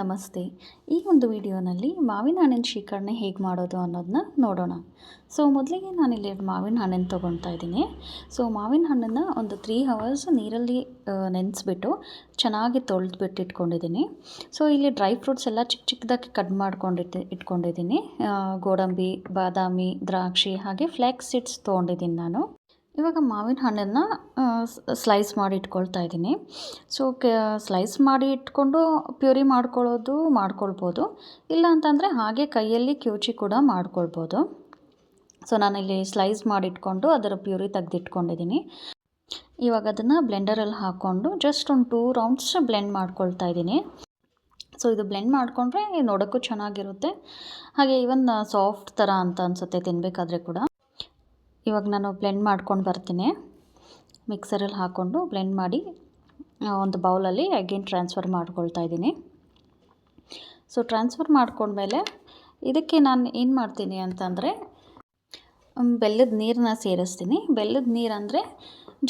ನಮಸ್ತೆ. ಈ ಒಂದು ವಿಡಿಯೋನಲ್ಲಿ ಮಾವಿನ ಹಣ್ಣಿನ ಶೇಖರಣೆ ಹೇಗೆ ಮಾಡೋದು ಅನ್ನೋದನ್ನ ನೋಡೋಣ. ಸೊ ಮೊದಲಿಗೆ ನಾನಿಲ್ಲಿ ಮಾವಿನ ಹಣ್ಣನ್ನು ತೊಗೊಳ್ತಾ ಇದ್ದೀನಿ. ಸೊ ಮಾವಿನ ಹಣ್ಣನ್ನು ಒಂದು ತ್ರೀ ಹವರ್ಸ್ ನೀರಲ್ಲಿ ನೆನೆಸ್ಬಿಟ್ಟು ಚೆನ್ನಾಗಿ ತೊಳೆದ್ಬಿಟ್ಟು ಇಟ್ಕೊಂಡಿದ್ದೀನಿ. ಸೊ ಇಲ್ಲಿ ಡ್ರೈ ಫ್ರೂಟ್ಸ್ ಎಲ್ಲ ಚಿಕ್ಕ ಚಿಕ್ಕದಾಗಿ ಕಟ್ ಮಾಡ್ಕೊಂಡಿಟ್ಟು ಇಟ್ಕೊಂಡಿದ್ದೀನಿ. ಗೋಡಂಬಿ, ಬಾದಾಮಿ, ದ್ರಾಕ್ಷಿ ಹಾಗೆ ಫ್ಲ್ಯಾಕ್ಸ್ ಸೀಡ್ಸ್ ತೊಗೊಂಡಿದ್ದೀನಿ ನಾನು. ಇವಾಗ ಮಾವಿನ ಹಣ್ಣನ್ನು ಸ್ಲೈಸ್ ಮಾಡಿ ಇಟ್ಕೊಳ್ತಾ ಇದ್ದೀನಿ. ಸೊ ಕೆ ಸ್ಲೈಸ್ ಮಾಡಿ ಇಟ್ಕೊಂಡು ಪ್ಯೂರಿ ಮಾಡ್ಕೊಳ್ಳೋದು ಮಾಡ್ಕೊಳ್ಬೋದು. ಇಲ್ಲ ಅಂತಂದರೆ ಹಾಗೆ ಕೈಯಲ್ಲಿ ಕ್ಯೂಚಿ ಕೂಡ ಮಾಡ್ಕೊಳ್ಬೋದು. ಸೊ ನಾನಿಲ್ಲಿ ಸ್ಲೈಸ್ ಮಾಡಿಟ್ಕೊಂಡು ಅದರ ಪ್ಯೂರಿ ತೆಗೆದಿಟ್ಕೊಂಡಿದ್ದೀನಿ. ಇವಾಗ ಅದನ್ನು ಬ್ಲೆಂಡರಲ್ಲಿ ಹಾಕ್ಕೊಂಡು ಜಸ್ಟ್ ಒಂದು ಟೂ ರೌಂಡ್ಸ್ ಬ್ಲೆಂಡ್ ಮಾಡ್ಕೊಳ್ತಾ ಇದ್ದೀನಿ. ಸೊ ಇದು ಬ್ಲೆಂಡ್ ಮಾಡಿಕೊಂಡ್ರೆ ನೋಡೋಕ್ಕೂ ಚೆನ್ನಾಗಿರುತ್ತೆ. ಹಾಗೆ ಇವನ್ ಸಾಫ್ಟ್ ಥರ ಅಂತ ಅನಿಸುತ್ತೆ ತಿನ್ನಬೇಕಾದ್ರೆ ಕೂಡ. ಇವಾಗ ನಾನು ಬ್ಲೆಂಡ್ ಮಾಡ್ಕೊಂಡು ಬರ್ತೀನಿ. ಮಿಕ್ಸರಲ್ಲಿ ಹಾಕ್ಕೊಂಡು ಬ್ಲೆಂಡ್ ಮಾಡಿ ಒಂದು ಬೌಲಲ್ಲಿ ಅಗೇನ್ ಟ್ರಾನ್ಸ್ಫರ್ ಮಾಡ್ಕೊಳ್ತಾ ಇದ್ದೀನಿ. ಸೊ ಟ್ರಾನ್ಸ್ಫರ್ ಮಾಡ್ಕೊಂಡ್ಮೇಲೆ ಇದಕ್ಕೆ ನಾನು ಏನು ಮಾಡ್ತೀನಿ ಅಂತಂದರೆ ಬೆಲ್ಲದ ನೀರನ್ನ ಸೇರಿಸ್ತೀನಿ. ಬೆಲ್ಲದ ನೀರು ಅಂದರೆ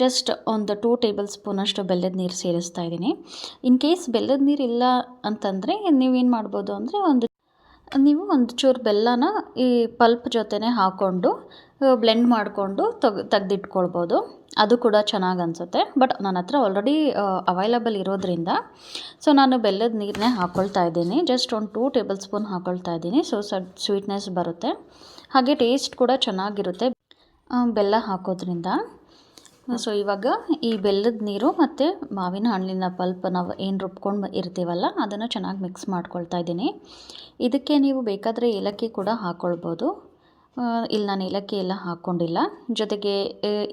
ಜಸ್ಟ್ ಒಂದು ಟೂ ಟೇಬಲ್ ಸ್ಪೂನಷ್ಟು ಬೆಲ್ಲದ ನೀರು ಸೇರಿಸ್ತಾ ಇದ್ದೀನಿ. ಇನ್ ಕೇಸ್ ಬೆಲ್ಲದ ನೀರು ಇಲ್ಲ ಅಂತಂದರೆ ನೀವೇನು ಮಾಡ್ಬೋದು ಅಂದರೆ ಒಂದು ನೀವು ಒಂದು ಚೂರು ಬೆಲ್ಲನ ಈ ಪಲ್ಪ್ ಜೊತೆನೆ ಹಾಕ್ಕೊಂಡು ಬ್ಲೆಂಡ್ ಮಾಡಿಕೊಂಡು ತೆಗ್, ತೆಗ್ದಿಟ್ಕೊಳ್ಬೋದು. ಅದು ಕೂಡ ಚೆನ್ನಾಗಿ ಅನಿಸುತ್ತೆ. ಬಟ್ ನನ್ನ ಹತ್ರ ಆಲ್ರೆಡಿ ಅವೈಲಬಲ್ ಇರೋದ್ರಿಂದ ಸೊ ನಾನು ಬೆಲ್ಲದ ನೀರನ್ನೇ ಹಾಕ್ಕೊಳ್ತಾ ಇದ್ದೀನಿ. ಜಸ್ಟ್ ಒಂದು ಟೂ ಟೇಬಲ್ ಸ್ಪೂನ್ ಹಾಕ್ಕೊಳ್ತಾ ಇದ್ದೀನಿ ಸೊ ಸ್ವೀಟ್ನೆಸ್ ಬರುತ್ತೆ. ಹಾಗೆ ಟೇಸ್ಟ್ ಕೂಡ ಚೆನ್ನಾಗಿರುತ್ತೆ. ಬೆಲ್ಲ ಹಾಕೋದ್ರಿಂದ. ಸೊ ಇವಾಗ ಈ ಬೆಲ್ಲದ ನೀರು ಮತ್ತು ಮಾವಿನ ಹಣ್ಣಿನ ಪಲ್ಪ್ ನಾವು ಏನು ರುಬ್ಕೊಂಡು ಇರ್ತೀವಲ್ಲ, ಅದನ್ನು ಚೆನ್ನಾಗಿ ಮಿಕ್ಸ್ ಮಾಡ್ಕೊಳ್ತಾ ಇದ್ದೀನಿ. ಇದಕ್ಕೆ ನೀವು ಬೇಕಾದರೆ ಏಲಕ್ಕಿ ಕೂಡ ಹಾಕ್ಕೊಳ್ಬೋದು ಇಲ್ಲಿ ನಾನು ಏಲಕ್ಕಿ ಎಲ್ಲ ಹಾಕ್ಕೊಂಡಿಲ್ಲ ಜೊತೆಗೆ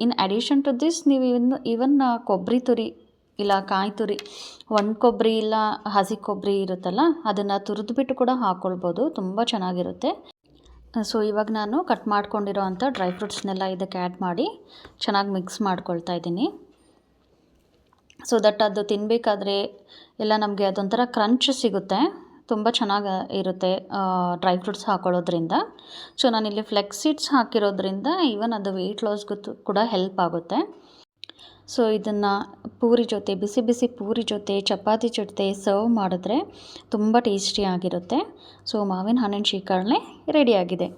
ಇನ್ ಅಡಿಷನ್ ಟು ದಿಸ್ ನೀವು ಇವನ್ ಇವನ್ ಕೊಬ್ಬರಿ ತುರಿ ಇಲ್ಲ ಕಾಯಿ ತುರಿ, ಒಣ ಕೊಬ್ಬರಿ ಇಲ್ಲ ಹಸಿ ಕೊಬ್ಬರಿ ಇರುತ್ತಲ್ಲ, ಅದನ್ನು ತುರಿದ್ಬಿಟ್ಟು ಕೂಡ ಹಾಕ್ಕೊಳ್ಬೋದು ತುಂಬ ಚೆನ್ನಾಗಿರುತ್ತೆ. ಸೊ ಇವಾಗ ನಾನು ಕಟ್ ಮಾಡ್ಕೊಂಡಿರೋ ಡ್ರೈ ಫ್ರೂಟ್ಸ್ನೆಲ್ಲ ಇದಕ್ಕೆ ಆ್ಯಡ್ ಮಾಡಿ ಚೆನ್ನಾಗಿ ಮಿಕ್ಸ್ ಮಾಡ್ಕೊಳ್ತಾ ಇದ್ದೀನಿ. ಸೊ ದಟ್ ಅದು ತಿನ್ನಬೇಕಾದ್ರೆ ಎಲ್ಲ ನಮಗೆ ಅದೊಂಥರ ಕ್ರಂಚ್ ಸಿಗುತ್ತೆ. ತುಂಬ ಚೆನ್ನಾಗಿ ಇರುತ್ತೆ ಡ್ರೈ ಫ್ರೂಟ್ಸ್ ಹಾಕೊಳ್ಳೋದ್ರಿಂದ. ಸೊ ನಾನಿಲ್ಲಿ ಫ್ಲೆಕ್ಸ್ ಸೀಡ್ಸ್ ಹಾಕಿರೋದ್ರಿಂದ ಈವನ್ ಅದು ವೆಯ್ಟ್ ಲಾಸ್ಗೂ ಕೂಡ ಹೆಲ್ಪ್ ಆಗುತ್ತೆ. ಸೊ ಇದನ್ನು ಪೂರಿ ಜೊತೆ, ಬಿಸಿ ಬಿಸಿ ಪೂರಿ ಜೊತೆ, ಚಪಾತಿ ಜೊತೆ ಸರ್ವ್ ಮಾಡಿದ್ರೆ ತುಂಬ ಟೇಸ್ಟಿಯಾಗಿರುತ್ತೆ ಸೊ ಮಾವಿನ ಹಣ್ಣಿನ ಶೇಖರಣೆ ರೆಡಿಯಾಗಿದೆ